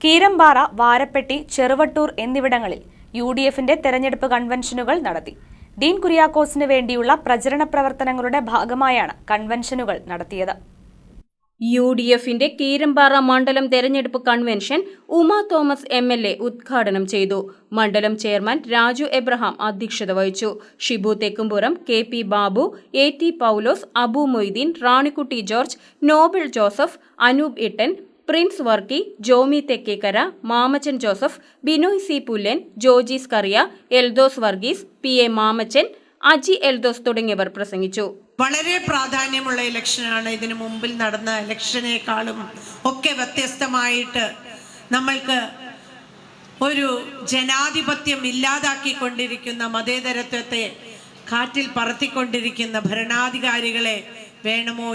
കീരമ്പാറ വാരപ്പെട്ടി ചെറുവട്ടൂർ എന്നിവിടങ്ങളിൽ U D എഫിന്റെ തെരഞ്ഞെടുപ്പ് കൺവെൻഷനുകൾ നടത്തി. ഡീൻ കുര്യാക്കോസിന് വേണ്ടിയുള്ള പ്രചരണ പ്രവർത്തനങ്ങളുടെ ഭാഗമായാണ് കൺവെൻഷനുകൾ നടത്തിയത്. യു ഡി എഫിന്റെ കീരമ്പാറ മണ്ഡലം തെരഞ്ഞെടുപ്പ് convention Uma Thomas M L A ഉദ്ഘാടനം ചെയ്തു. മണ്ഡലം ചെയർമാൻ രാജു എബ്രഹാം അധ്യക്ഷത വഹിച്ചു. Shibu Thekkumpuram K P Babu A T Paulose Abu Moideen Ranikutty George Noble Joseph Anoop Ittan Prince Varkey Jomy Thekkekkara Mamachan Joseph Binoy C Pullan Joji Scaria Eldhose Varghese P A Mamachan Aji Eldhose തുടങ്ങിയവർ പ്രസംഗിച്ചു. വളരെ പ്രാധാന്യമുള്ള ഇലക്ഷനാണ്. ഇതിനു മുമ്പിൽ നടന്ന ഇലക്ഷനേക്കാളും ഒക്കെ വ്യത്യസ്തമായിട്ട് നമ്മൾക്ക് ഒരു ജനാധിപത്യം ഇല്ലാതാക്കിക്കൊണ്ടിരിക്കുന്ന മതേതരത്വത്തെ കാറ്റിൽ പറത്തിക്കൊണ്ടിരിക്കുന്ന ഭരണാധികാരികളെ വേണമോ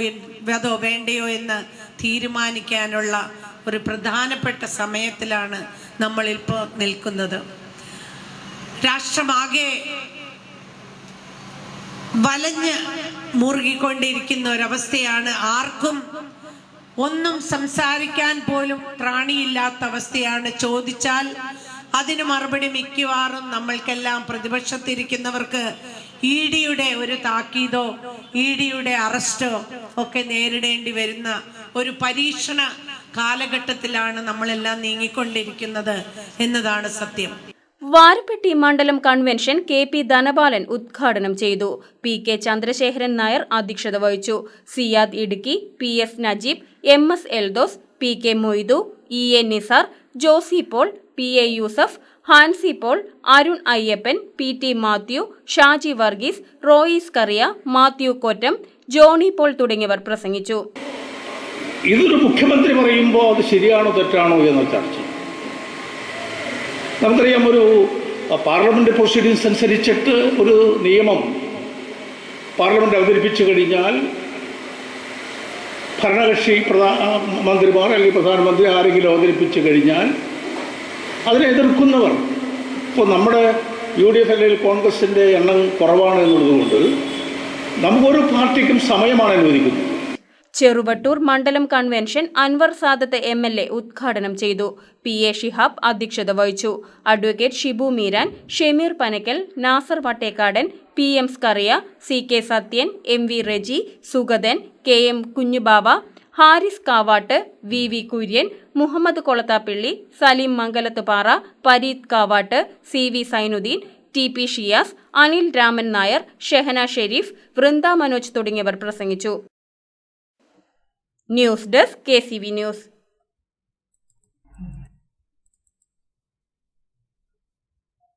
അതോ വേണ്ടയോ എന്ന് തീരുമാനിക്കാനുള്ള ഒരു പ്രധാനപ്പെട്ട സമയത്തിലാണ് നമ്മളിപ്പോൾ നിൽക്കുന്നത്. രാഷ്ട്രമാകെ വലഞ്ഞ് മുറുകിക്കൊണ്ടിരിക്കുന്ന ഒരവസ്ഥയാണ് ആർക്കും ഒന്നും സംസാരിക്കാൻ പോലും ത്രാണിയില്ലാത്ത അവസ്ഥയാണ്. ചോദിച്ചാൽ അതിന് മറുപടി മിക്കവാറും നമ്മൾക്കെല്ലാം പ്രതിപക്ഷത്തിരിക്കുന്നവർക്ക് ഇ ഡിയുടെ ഒരു താക്കീതോ ഇ ഡിയുടെ അറസ്റ്റോ ഒക്കെ നേരിടേണ്ടി വരുന്ന ഒരു പരീക്ഷണ കാലഘട്ടത്തിലാണ് നമ്മളെല്ലാം നീങ്ങിക്കൊണ്ടിരിക്കുന്നത് എന്നതാണ് സത്യം. വാരപ്പെട്ടി മണ്ഡലം കൺവെൻഷൻ കെ പി ധനപാലൻ ഉദ്ഘാടനം ചെയ്തു. പി കെ ചന്ദ്രശേഖരൻ നായർ അധ്യക്ഷത വഹിച്ചു. Siyad Idukki P S Najeeb M S Eldhose P K Moidu E A Nisar Josy Paul P A Yusuf Hansi Paul Arun Ayyappan P T Mathew Shaji Varghese Royce Kuriya Mathew Kottam Johnny Paul തുടങ്ങിയവർ പ്രസംഗിച്ചു. ഇതൊരു മുഖ്യമന്ത്രി പറയുമ്പോൾ അത് ശരിയാണോ തെറ്റാണോ എന്ന ചർച്ച. നമുക്കറിയാം ഒരു പാർലമെന്റ് പ്രൊസീഡിങ്സ് അനുസരിച്ചിട്ട് ഒരു നിയമം പാർലമെന്റ് അവതരിപ്പിച്ചു കഴിഞ്ഞാൽ ഭരണകക്ഷി പ്രധാ മന്ത്രിമാർ അല്ലെങ്കിൽ പ്രധാനമന്ത്രി ആരെങ്കിലും അവതരിപ്പിച്ചു കഴിഞ്ഞാൽ അതിനെ എതിർക്കുന്നവർ. ഇപ്പോൾ നമ്മുടെ യു ഡി എഫ് അല്ലെങ്കിൽ കോൺഗ്രസിന്റെ എണ്ണം കുറവാണ് എന്നുള്ളതുകൊണ്ട് നമുക്കൊരു പാർട്ടിക്കും സമയമാണ് അനുവദിക്കുന്നത്. ചെറുവട്ടൂർ മണ്ഡലം convention Anvar Sadath M L A ഉദ്ഘാടനം ചെയ്തു. പി എ ഷിഹാബ് അധ്യക്ഷത വഹിച്ചു. Advocate Shibu Meeran Shemeer Panakkal Nasar Vattekkadan P M Skariya C K Sathyan M V Reji Sugathan K M Kunjubava Haris Kavatt V V Kurian Muhammad Kolathappilly Saleem Mangalathupara Pareeth Kavatt C V Sainudheen T P Shiyas Anil Raman Nair Shehana Sherif Vrinda Manoj തുടങ്ങിയവർ പ്രസംഗിച്ചു. News desk K C V news